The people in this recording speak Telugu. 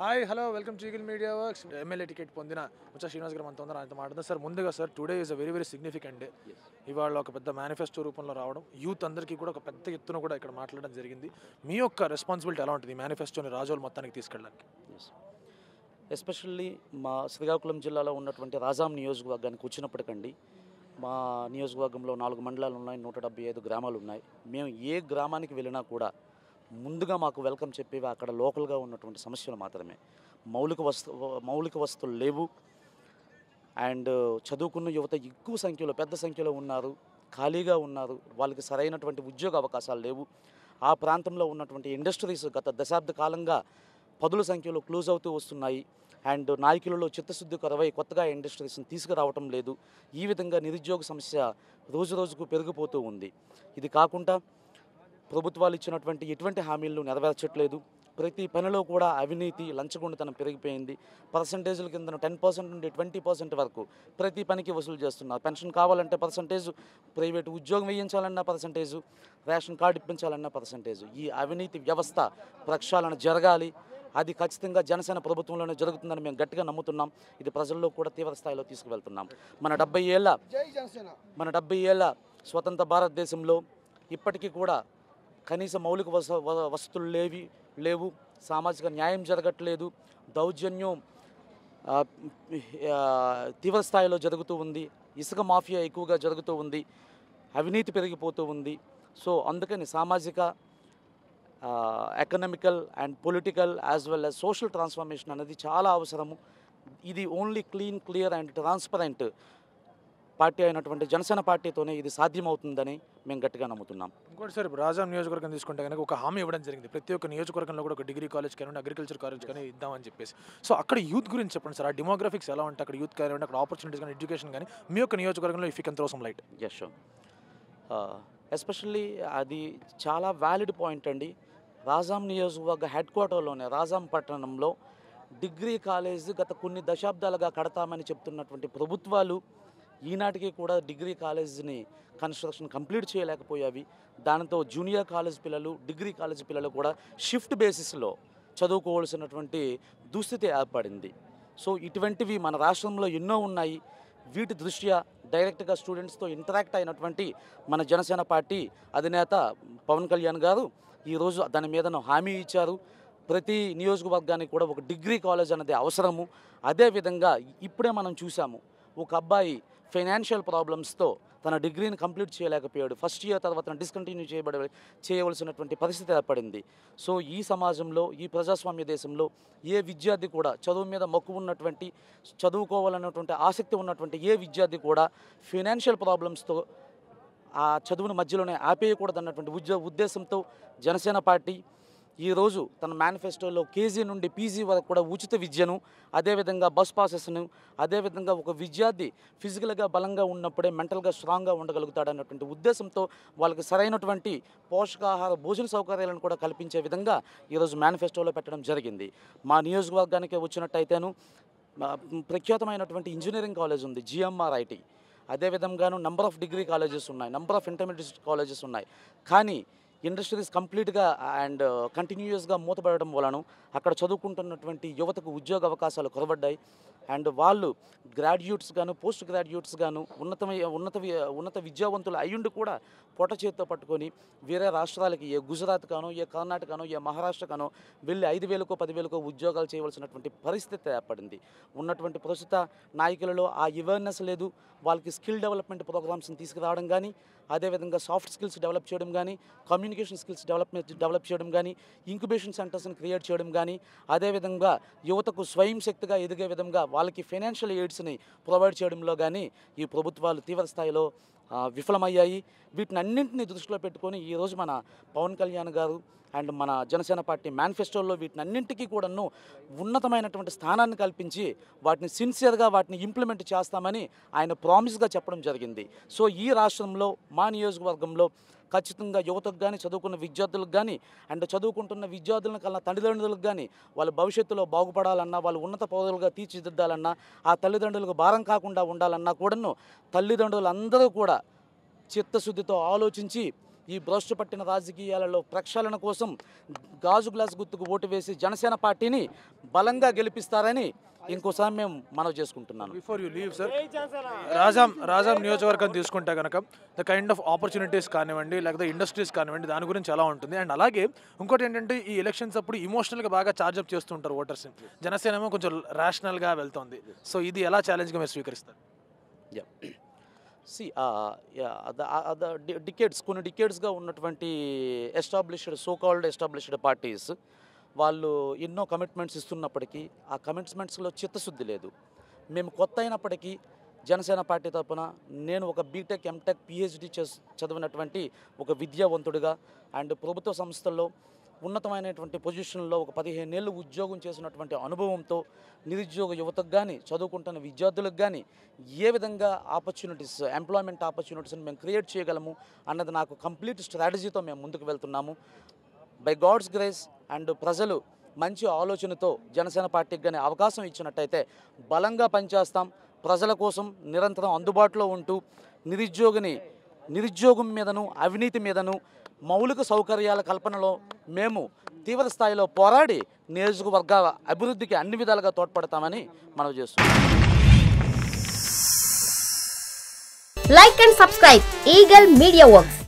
Hi hello welcome to Eagle Media Works MLA ticket పొందిన ముచ్చా శ్రీనివాస్ గారు మనతో ఉన్నారు. ఆయనతో మాట్లాడుతాం సార్ ముందుగా sir today is a very very significant day ఇవాళ ఒక పెద్ద మేనిఫెస్టో రూపంలో రావడం యూత్ అందరికీ కూడా ఒక పెద్ద ఎత్తున కూడా ఇక్కడ మాట్లాడడం జరిగింది. మీ యొక్క రెస్పాన్సిబిలిటీ ఎలా ఉంటుంది మేనిఫెస్టోని రాజోలు మొత్తానికి తీసుకెళ్ళడానికి? ఎస్పెషల్లీ మా శ్రీకాకుళం జిల్లాలో ఉన్నటువంటి రాజాం నియోజకవర్గానికి వచ్చినప్పటికండి మా నియోజకవర్గంలో నాలుగు మండలాలు ఉన్నాయి నూట డెబ్బై ఐదు గ్రామాలు ఉన్నాయి. మేము ఏ గ్రామానికి వెళ్ళినా కూడా ముందుగా మాకు వెల్కమ్ చెప్పేవి అక్కడ లోకల్గా ఉన్నటువంటి సమస్యలు మాత్రమే. మౌలిక వస్తు మౌలిక వస్తువులు లేవు. అండ్ చదువుకున్న యువత ఎక్కువ సంఖ్యలో పెద్ద సంఖ్యలో ఉన్నారు. ఖాళీగా ఉన్నారు. వాళ్ళకి సరైనటువంటి ఉద్యోగ అవకాశాలు లేవు. ఆ ప్రాంతంలో ఉన్నటువంటి ఇండస్ట్రీస్ గత దశాబ్ద కాలంగా పదుల సంఖ్యలో క్లోజ్ అవుతూ వస్తున్నాయి. అండ్ నాయకులలో చిత్తశుద్ధి కొరవై కొత్తగా ఇండస్ట్రీస్ని తీసుకురావటం లేదు. ఈ విధంగా నిరుద్యోగ సమస్య రోజు రోజుకు పెరిగిపోతూ ఉంది. ఇది కాకుండా ప్రభుత్వాలు ఇచ్చినటువంటి ఎటువంటి హామీలను నెరవేర్చట్లేదు. ప్రతి పనిలో కూడా అవినీతి లంచగొండితనం పెరిగిపోయింది. పర్సంటేజ్ల కింద టెన్ పర్సెంట్ నుండి ట్వంటీ పర్సెంట్ వరకు ప్రతి పనికి వసూలు చేస్తున్నారు. పెన్షన్ కావాలంటే పర్సంటేజ్ ప్రైవేట్ ఉద్యోగం వేయించాలన్న పర్సంటేజ్ రేషన్ కార్డు ఇప్పించాలన్న పర్సంటేజ్. ఈ అవినీతి వ్యవస్థ ప్రక్షాళన జరగాలి. అది ఖచ్చితంగా జనసేన ప్రభుత్వంలోనే జరుగుతుందని మేము గట్టిగా నమ్ముతున్నాం. ఇది ప్రజల్లో కూడా తీవ్ర స్థాయిలో తీసుకువెళ్తున్నాం. మన డెబ్బై ఏళ్ళ మన డెబ్బై ఏళ్ళ స్వతంత్ర భారతదేశంలో ఇప్పటికీ కూడా కనీస మౌలిక వస వ- వసతులు లేవి లేవు. సామాజిక న్యాయం జరగట్లేదు. దౌర్జన్యం తీవ్ర స్థాయిలో జరుగుతూ ఉంది. ఇసుక మాఫియా ఎక్కువగా జరుగుతూ ఉంది. అవినీతి పెరిగిపోతూ ఉంది. సో అందుకని సామాజిక economical and political as well as social transformation అనేది చాలా అవసరము. ఇది only clean clear and transparent party అయినటువంటి జనసేన పార్టీతోనే ఇది సాధ్యమవుతుందని మేము గట్టిగా నమ్ముతున్నాం. ఇంకోటి సార్ ఇప్పుడు రాజాం నియోజకవర్గం తీసుకుంటే కనుక ఒక హామీ ఇవ్వడం జరిగింది. ప్రతి ఒక్క నియోజకవర్గంలో కూడా ఒక డిగ్రీ కాలేజ్ కానీ అగ్రికల్చర్ కాలేజ్ కానీ ఇద్దామని చెప్పేసి. సో అక్కడ యూత్ గురించి చెప్పండి సార్. ఆ డిమోగ్రఫిక్స్ ఎలా ఉంటాయి? అక్కడ యూత్ కానివ్వండి అక్కడ ఆపర్చునిటీస్ కానీ ఎడ్యుకేషన్ కానీ మీ యొక్క నియోజకవర్గంలో if you can throw some light Yash especially అది చాలా వ్యాలిడ్ పాయింట్ అండి. రాజాం నియోజకవర్గ హెడ్ క్వార్టర్లోనే రాజాం పట్టణంలో డిగ్రీ కాలేజ్ గత కొన్ని దశాబ్దాలుగా కడతామని చెప్తున్నటువంటి ప్రభుత్వాలు ఈనాటికి కూడా డిగ్రీ కాలేజ్ని కన్స్ట్రక్షన్ కంప్లీట్ చేయలేకపోయావి. దానితో జూనియర్ కాలేజ్ పిల్లలు డిగ్రీ కాలేజ్ పిల్లలు కూడా షిఫ్ట్ బేసిస్లో చదువుకోవాల్సినటువంటి దుస్థితి ఏర్పడింది. సో ఇటువంటివి మన రాష్ట్రంలో ఎన్నో ఉన్నాయి. వీటి దృష్ట్యా డైరెక్ట్గా స్టూడెంట్స్తో ఇంటరాక్ట్ అయినటువంటి మన జనసేన పార్టీ అధినేత పవన్ కళ్యాణ్ గారు ఈరోజు దాని మీద హామీ ఇచ్చారు. ప్రతి నియోజకవర్గానికి కూడా ఒక డిగ్రీ కాలేజ్ అనేది అవసరము. అదేవిధంగా ఇప్పుడే మనం చూసాము. ఒక అబ్బాయి ఫైనాన్షియల్ ప్రాబ్లమ్స్తో తన డిగ్రీని కంప్లీట్ చేయలేకపోయాడు. ఫస్ట్ ఇయర్ తర్వాత డిస్కంటిన్యూ చేయబడ చేయవలసినటువంటి పరిస్థితి ఏర్పడింది. సో ఈ సమాజంలో ఈ ప్రజాస్వామ్య దేశంలో ఏ విద్యార్థి కూడా చదువు మీద మక్కువ ఉన్నటువంటి చదువుకోవాలన్నటువంటి ఆసక్తి ఉన్నటువంటి ఏ విద్యార్థి కూడా ఫైనాన్షియల్ ప్రాబ్లమ్స్తో ఆ చదువుని మధ్యలోనే ఆపేయకూడదు అన్నటువంటి ఉద్య ఉద్దేశంతో జనసేన పార్టీ ఈరోజు తన మేనిఫెస్టోలో కేజీ నుండి పీజీ వరకు కూడా ఉచిత విద్యను అదేవిధంగా బస్ పాసెస్ను అదేవిధంగా ఒక విద్యార్థి ఫిజికల్గా బలంగా ఉన్నప్పుడే మెంటల్గా స్ట్రాంగ్గా ఉండగలుగుతాడు అన్నటువంటి ఉద్దేశంతో వాళ్ళకి సరైనటువంటి పోషకాహార భోజన సౌకర్యాలను కూడా కల్పించే విధంగా ఈరోజు మేనిఫెస్టోలో పెట్టడం జరిగింది. మా నియోజకవర్గానికి వచ్చినట్టయితేను ప్రఖ్యాతమైనటువంటి ఇంజనీరింగ్ కాలేజ్ ఉంది జిఎంఆర్ ఐటీ అదేవిధంగాను నంబర్ ఆఫ్ డిగ్రీ కాలేజెస్ ఉన్నాయి నంబర్ ఆఫ్ ఇంటర్మీడియట్ కాలేజెస్ ఉన్నాయి. కానీ ఇండస్ట్రీస్ కంప్లీట్గా అండ్ కంటిన్యూస్గా మూతపడడం వలన అక్కడ చదువుకుంటున్నటువంటి యువతకు ఉద్యోగ అవకాశాలు కొరబడ్డాయి అండ్ వాళ్ళు గ్రాడ్యుయేట్స్ గాను పోస్ట్ గ్రాడ్యుయేట్స్ గాను ఉన్నత ఉన్నత ఉన్నత విద్యావంతులు అయ్యుండి కూడా పొట్ట చేతితో పట్టుకొని వేరే రాష్ట్రాలకి ఏ గుజరాత్ కానో ఏ కర్ణాటకనో ఏ మహారాష్ట్ర కానో వెళ్ళి ఐదు వేలకో పదివేలకో ఉద్యోగాలు చేయవలసినటువంటి పరిస్థితి ఏర్పడింది. ఉన్నటువంటి ప్రస్తుత నాయకులలో ఆ అవేర్నెస్ లేదు. వాళ్ళకి స్కిల్ డెవలప్మెంట్ ప్రోగ్రామ్స్ని తీసుకురావడం కానీ అదేవిధంగా సాఫ్ట్ స్కిల్స్ డెవలప్ చేయడం కానీ కమ్యూనికేషన్ స్కిల్స్ డెవలప్మెంట్ డెవలప్ చేయడం కానీ ఇంక్యుబేషన్ సెంటర్స్ని క్రియేట్ చేయడం కానీ అదేవిధంగా యువతకు స్వయం శక్తిగా ఎదిగే విధంగా వాళ్ళకి ఫైనాన్షియల్ ఎయిడ్స్ని ప్రొవైడ్ చేయడంలో కానీ ఈ ప్రభుత్వాలు తీవ్ర స్థాయిలో విఫలమయ్యాయి. వీటిని అన్నింటినీ దృష్టిలో పెట్టుకొని ఈరోజు మన పవన్ కళ్యాణ్ గారు అండ్ మన జనసేన పార్టీ మేనిఫెస్టోల్లో వీటిని అన్నింటికీ కూడాను ఉన్నతమైనటువంటి స్థానాన్ని కల్పించి వాటిని సిన్సియర్గా వాటిని ఇంప్లిమెంట్ చేస్తామని ఆయన ప్రామిస్గా చెప్పడం జరిగింది. సో ఈ రాష్ట్రంలో మా నియోజకవర్గంలో ఖచ్చితంగా యువతకు కానీ చదువుకున్న విద్యార్థులకు కానీ అండ్ చదువుకుంటున్న విద్యార్థులను కన్నా తల్లిదండ్రులకు కానీ వాళ్ళ భవిష్యత్తులో బాగుపడాలన్నా వాళ్ళు ఉన్నత పౌరులుగా తీర్చిదిద్దాలన్నా ఆ తల్లిదండ్రులకు భారం కాకుండా ఉండాలన్నా కూడాను తల్లిదండ్రులందరూ కూడా చిత్తశుద్ధితో ఆలోచించి ఈ భ్రష్టు పట్టిన రాజకీయాలలో ప్రక్షాళన కోసం గాజు గ్లాస్ గుర్తుకు ఓటు వేసి జనసేన పార్టీని బలంగా గెలిపిస్తారని ఇంకోసారి మేము మనవి చేసుకుంటున్నాను. Before you leave sir Rajam Rajam నియోజకవర్గం తీసుకుంటే కనుక ద కైండ్ ఆఫ్ ఆపర్చునిటీస్ కానివ్వండి లేకపోతే ఇండస్ట్రీస్ కానివ్వండి దాని గురించి ఎలా ఉంటుంది. అండ్ అలాగే ఇంకోటి ఏంటంటే ఈ ఎలక్షన్స్ అప్పుడు ఇమోషనల్గా బాగా చార్జ్అప్ చేస్తుంటారు ఓటర్స్ జనసేన ఏమో కొంచెం రేషనల్గా వెళ్తుంది. సో ఇది ఎలా ఛాలెంజ్గా మీరు స్వీకరిస్తారు? సి డికేట్స్ కొన్ని డికేట్స్గా ఉన్నటువంటి established so called established parties వాళ్ళు ఎన్నో కమిట్మెంట్స్ ఇస్తున్నప్పటికీ ఆ కమిట్మెంట్స్లో చిత్తశుద్ధి లేదు. మేము కొత్త అయినప్పటికీ జనసేన పార్టీ తరపున నేను ఒక బీటెక్ ఎంటెక్ పిహెచ్డి చదివినటువంటి ఒక విద్యావంతుడిగా అండ్ ప్రభుత్వ సంస్థల్లో ఉన్నతమైనటువంటి పొజిషన్లో ఒక పదిహేను ఏళ్ళు ఉద్యోగం చేసినటువంటి అనుభవంతో నిరుద్యోగ యువతకు కానీ చదువుకుంటున్న విద్యార్థులకు కానీ ఏ విధంగా ఆపర్చునిటీస్ ఎంప్లాయ్మెంట్ ఆపర్చునిటీస్ని మేము క్రియేట్ చేయగలము అన్నది నాకు కంప్లీట్ స్ట్రాటజీతో మేము ముందుకు వెళ్తున్నాము. బై గాడ్స్ గ్రేస్ అండ్ ప్రజలు మంచి ఆలోచనతో జనసేన పార్టీకి కానీ అవకాశం ఇచ్చినట్టయితే బలంగా పనిచేస్తాం. ప్రజల కోసం నిరంతరం అందుబాటులో ఉంటూ నిరుద్యోగిని నిరుద్యోగం మీదను అవినీతి మీదను మౌలిక సౌకర్యాల కల్పనలో మేము తీవ్ర స్థాయిలో పోరాడి నియోజకవర్గాల అభివృద్ధికి అన్ని విధాలుగా తోడ్పడతామని మనం చేస్తున్నాం. Like and subscribe Eagle Media Works